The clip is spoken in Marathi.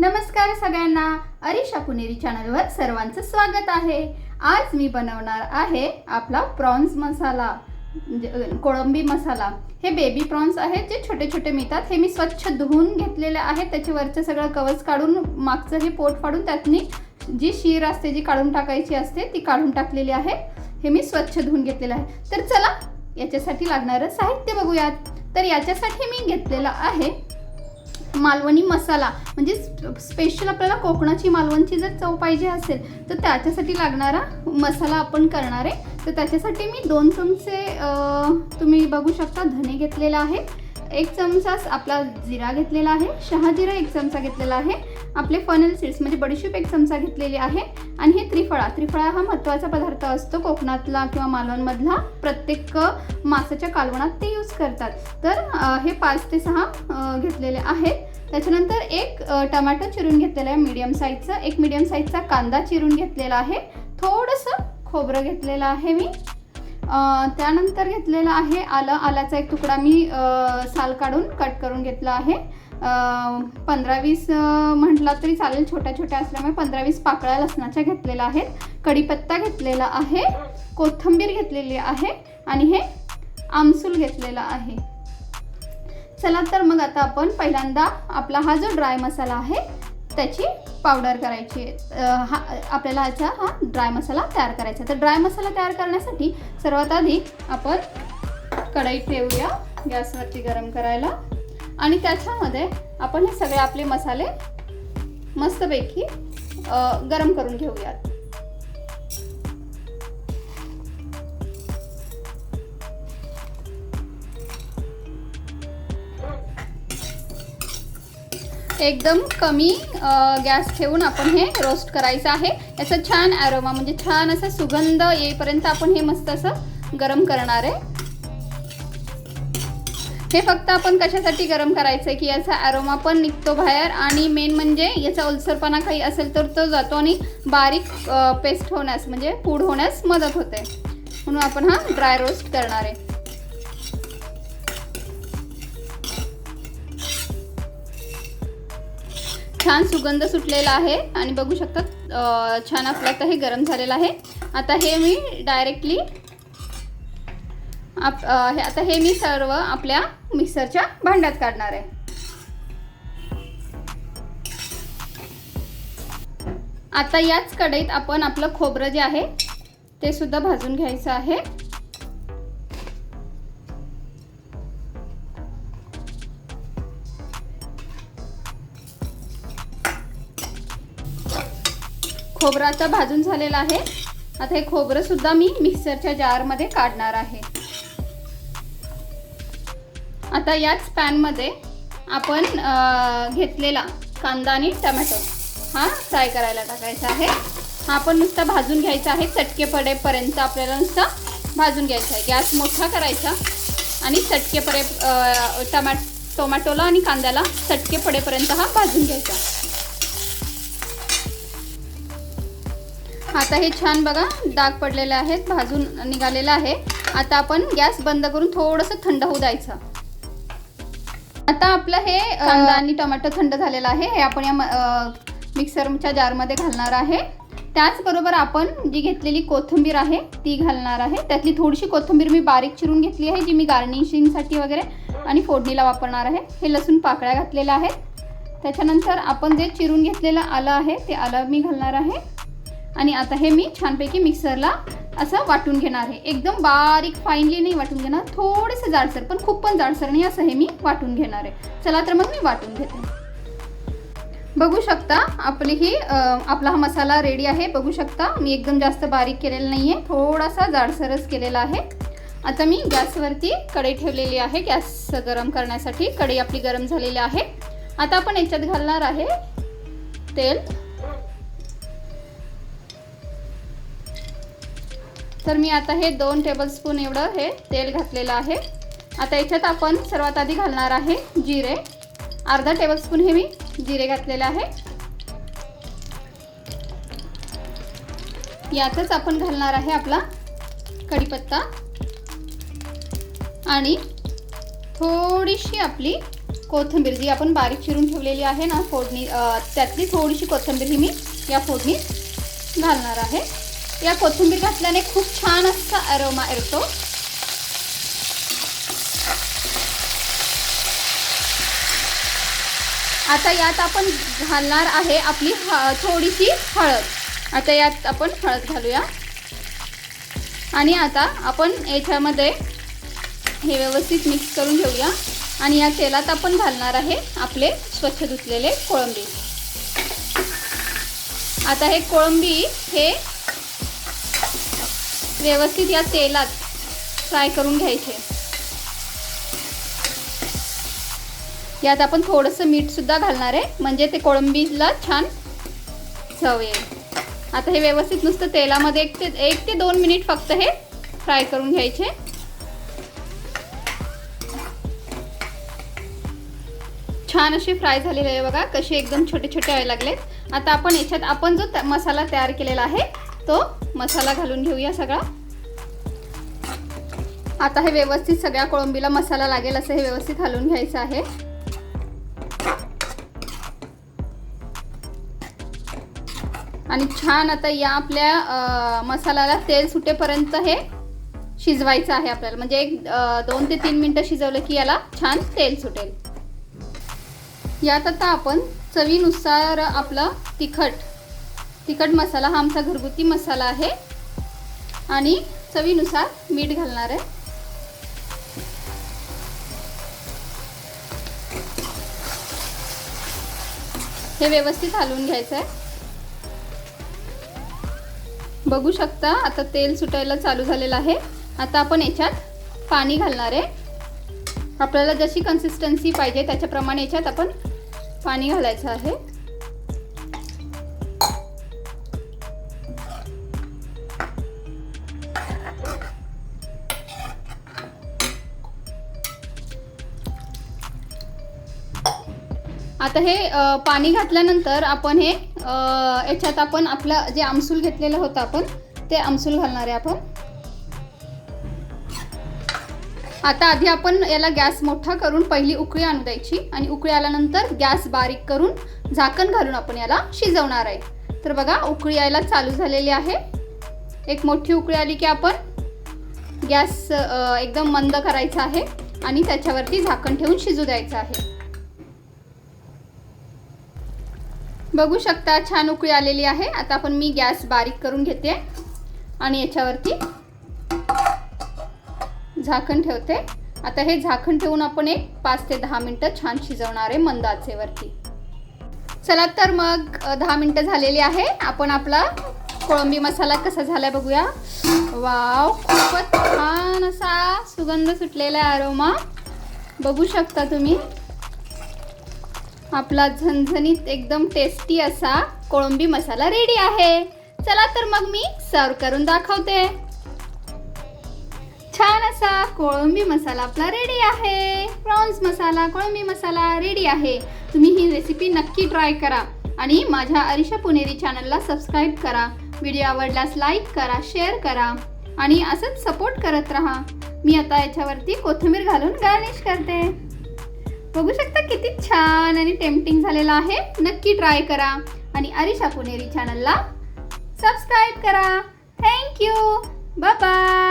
नमस्कार सगळ्यांना. अरिशा पुणेरी चॅनलवर सर्वांचं स्वागत आहे. आज मी बनवणार आहे आपला प्रॉन्स मसाला म्हणजे, कोळंबी मसाला. हे बेबी प्रॉन्स आहेत जे छोटे छोटे मिळतात. हे मी स्वच्छ धुवून घेतलेले आहेत. त्याच्यावरचं सगळं कवच काढून मागचं हे पोट फाडून त्यातनी जी शीर असते जी काढून टाकायची असते ती काढून टाकलेली आहे. हे मी स्वच्छ धुवून घेतलेलं आहे. तर चला याच्यासाठी लागणारं साहित्य बघूयात. तर याच्यासाठी मी घेतलेलं आहे मालवणी मसाला म्हणजे स्पेशल आपल्याला कोकणाची मालवणची जर चव पाहिजे असेल तर त्याच्यासाठी लागणारा मसाला आपण करणार आहे. तर त्याच्यासाठी मी दोन चमचे तुम्ही बघू शकता धने घेतलेला आहे. एक चमचा आपला जिरा घेतलेला आहे. शहाजिरा एक चमचा घेतलेला आहे. आपले फनल सीड्स म्हणजे बडीशेप एक चमचा घेतलेली आहे. आणि हे त्रिफळा त्रिफळा हा महत्त्वाचा पदार्थ असतो. कोकणातला किंवा मालवणमधला प्रत्येक मासाच्या कालवणात ते यूज करतात. तर हे पाच ते सहा घेतलेले आहेत. त्याच्यानंतर एक अ, टमॅटो चिरून घेतलेला आहे मीडियम साईजचा एक मीडियम साईजचा कांदा चिरून घेतलेला आहे. थोडंसं खोबरं घेतलेलं आहे मी. त्यानंतर घेतलेलं आहे आलं. आल्याचा एक तुकडा मी साल काढून कट करून घेतला आहे. पंधरा वीस म्हटला तरी चालेल छोट्या छोट्या असल्यामुळे पंधरा वीस पाकळ्या लसणाच्या घेतलेल्या आहेत. कढीपत्ता घेतलेला आहे कोथिंबीर घेतलेली आहे आणि हे आमसूल घेतलेलं आहे. चला तर मग आता आपण पहिल्यांदा आपला हा जो ड्राय मसाला आहे त्याची पावडर करायची. आहे. हा आपल्याला ह्याचा हा ड्राय मसाला तयार करायचा तर ड्राय मसाला तयार करण्यासाठी सर्वात आधी आपण कढई ठेवूया गॅसवरती गरम करायला. आणि त्याच्यामध्ये आपण हे सगळे आपले मसाले मस्तपैकी गरम करून घेऊयात. एकदम कमी गॅस ठेवून आपण हे रोस्ट करायचं आहे. याचा छान ॲरोमा म्हणजे छान असा सुगंध येईपर्यंत आपण हे मस्त असं गरम करणार आहे. हे फक्त आपण कशासाठी गरम करायचं? आहे की याचा ॲरोमा पण निघतो बाहेर आणि मेन म्हणजे याचा ओलसरपणा काही असेल तर तो जातो आणि बारीक पेस्ट होण्यास म्हणजे पूड होण्यास मदत होते. म्हणून आपण हा ड्राय रोस्ट करणार आहे. छान सुगंध सुटलेला आहे आणि बघू शकता छान आपलं आता हे गरम झालेलं आहे. आता हे मी डायरेक्टली आप हे आता हे मी सर्व आपल्या मिक्सरच्या भांड्यात काढणार आहे. आता याच कढईत आपण आपलं खोबरं जे आहे ते सुद्धा भाजून घ्यायचं आहे. खोबरं आता भाजून झालेलं आहे. आता हे खोबरं सुद्धा मी मिक्सरच्या जारमध्ये काढणार आहे. आता याच पॅनमध्ये आपण घेतलेला कांदा आणि टमॅटो. हा फ्राय करायला टाकायचा आहे. हा आपण नुसता भाजून घ्यायचा आहे. चटके पडेपर्यंत आपल्याला नुसता भाजून घ्यायचा आहे. गॅस मोठा करायचा आणि चटके पडे टमॅ टोमॅटोला आणि कांद्याला चटके पडेपर्यंत हा भाजून घ्यायचा. आता हे छान बघा डाग पडलेले आहेत भाजून निघालेलं आहे. आता आपण गॅस बंद करून थोडंसं थंड होऊ द्यायचं. आता आपलं हे कांदा आणि टोमॅटो थंड झालेलं आहे. हे आपण या मिक्सरच्या जारमध्ये घालणार आहे. त्याचबरोबर आपण जी घेतलेली कोथिंबीर आहे ती घालणार आहे. त्यातली थोडीशी कोथिंबीर मी बारीक चिरून घेतली आहे जी मी गार्निशिंगसाठी वगैरे आणि फोडणीला वापरणार आहे. हे लसूण पाकळ्या घातलेल्या आहेत. त्याच्यानंतर आपण जे चिरून घेतलेलं आलं आहे ते आलं मी घालणार आहे. आणि आता हे मी छानपैकी मिक्सरला असं वाटून घेणार आहे. एकदम बारीक फाईनली नाही वाटून घेणार थोडेसे जाडसर पण खूप पण जाडसर नाही असं हे मी वाटून घेणार आहे. चला तर मग मी वाटून घेते. बघू शकता आपली ही आपला हा मसाला रेडी आहे. बघू शकता मी एकदम जास्त बारीक केलेला नाही आहे थोडासा जाडसरच केलेला आहे. आता मी गॅसवरती कढई ठेवलेली आहे. गॅस गरम करण्यासाठी कढई आपली गरम झालेली आहे. आता आपण याच्यात घालणार आहे तेल. तर मी आता हे दोन टेबलस्पून एवढं हे तेल घातलेलं आहे. आता याच्यात आपण सर्वात आधी घालणार आहे जिरे. अर्धा टेबलस्पून हे मी जिरे घातलेले आहे. यातच आपण घालणार आहे आपला कढीपत्ता. आणि थोडीशी आपली कोथिंबीर जी आपण बारीक चिरून ठेवलेली आहे ना फोडणी त्यातली थोडीशी कोथिंबीर ही मी या फोडणीत घालणार आहे. या कोथिंबीर घातल्याने खूप छान असा अरोमा येतो. आता यात आपण घालणार आहे आपली ह थोडीशी हळद. आता यात आपण हळद घालूया. आणि आता आपण याच्यामध्ये हे व्यवस्थित मिक्स करून घेऊया. आणि या तेलात आपण घालणार आहे आपले स्वच्छ धुतलेले कोळंबी. आता हे कोळंबी हे व्यवस्थित या तेलात फ्राय करून घ्यायचे. यात आपण थोडंसं मीठसुद्धा घालणार आहे. म्हणजे ते कोळंबीला छान चव येईल. आता हे व्यवस्थित नुसतं तेलामध्ये एक ते एक ते दोन मिनिट फक्त हे फ्राय करून घ्यायचे. छान असे फ्राय झालेले आहे बघा. कसे एकदम छोटे छोटे व्हायला लागलेत. आता आपण याच्यात आपण जो मसाला तयार केलेला आहे तो मसाला घालून घेऊया सगळा. आता हे व्यवस्थित सगळ्या कोळंबीला मसाला लागेल असं हे व्यवस्थित घालून घ्यायचं आहे. आणि छान आता या आपल्या मसाल्याला तेल सुटेपर्यंत हे शिजवायचं आहे आपल्याला. म्हणजे एक दोन ते तीन मिनटं शिजवलं की याला छान तेल सुटेल. यात आता आपण चवीनुसार आपलं तिखट तिखट मसाला हा आमचा घरगुती मसाला आहे. आणि चवीनुसार मीठ घालणार आहे. हे व्यवस्थित हलवून घ्यायचं आहे. बघू शकता आता तेल सुटायला चालू झालेलं आहे. आता आपण याच्यात पाणी घालणार आहे. आपल्याला जशी कन्सिस्टन्सी पाहिजे त्याच्याप्रमाणे याच्यात आपण पाणी घालायचं आहे. आता हे पाणी घातल्यानंतर आपण हे याच्यात आपण आपलं जे आमसूल घेतलेलं होतं आपण ते आमसूल घालणार आहे आपण. आता आधी आपण याला गॅस मोठा करून पहिली उकळी आणू द्यायची आणि उकळी आल्यानंतर गॅस बारीक करून झाकण घालून आपण याला शिजवणार आहे. तर बघा उकळी यायला चालू झालेली आहे. एक मोठी उकळी आली की आपण गॅस एकदम मंद करायचा आहे आणि त्याच्यावरती झाकण ठेवून शिजू द्यायचं आहे. बघू शकता छान उकळी आलेली आहे. आता आपण मी गॅस बारीक करून घेते. आणि याच्यावरती झाकण ठेवते. आता हे झाकण ठेवून आपण एक पाच ते दहा मिनटं छान शिजवणार आहे मंद आचेवरती चला तर मग दहा मिनटं झालेली आहे. आपण आपला कोळंबी मसाला कसा झाला बघूया. वाव खूपच छान असा सुगंध सुटलेला आहे अरोमा बघू शकता तुम्ही. आपला झणझणीत एकदम टेस्टी असा कोळंबी मसाला रेडी आहे. चला तर मग मी सर्व करून दाखवते. छान असा कोळंबी मसाला आपला रेडी आहे. प्रॉन्स मसाला कोळंबी मसाला रेडी आहे. तुम्ही ही रेसिपी नक्की ट्राय करा आणि माझ्या अरिशा पुणेरी चॅनलला सबस्क्राईब करा. व्हिडिओ आवडल्यास लाईक करा शेअर करा आणि असंच सपोर्ट करत राहा. मी आता याच्यावरती कोथिंबीर घालून गार्निश करते. बघू शकता किती छान आणि टेम्पटिंग झालेला आहे. नक्की ट्राय करा. आणि अरिशा पुणेरी चॅनलला सबस्क्राईब करा. Thank you bye bye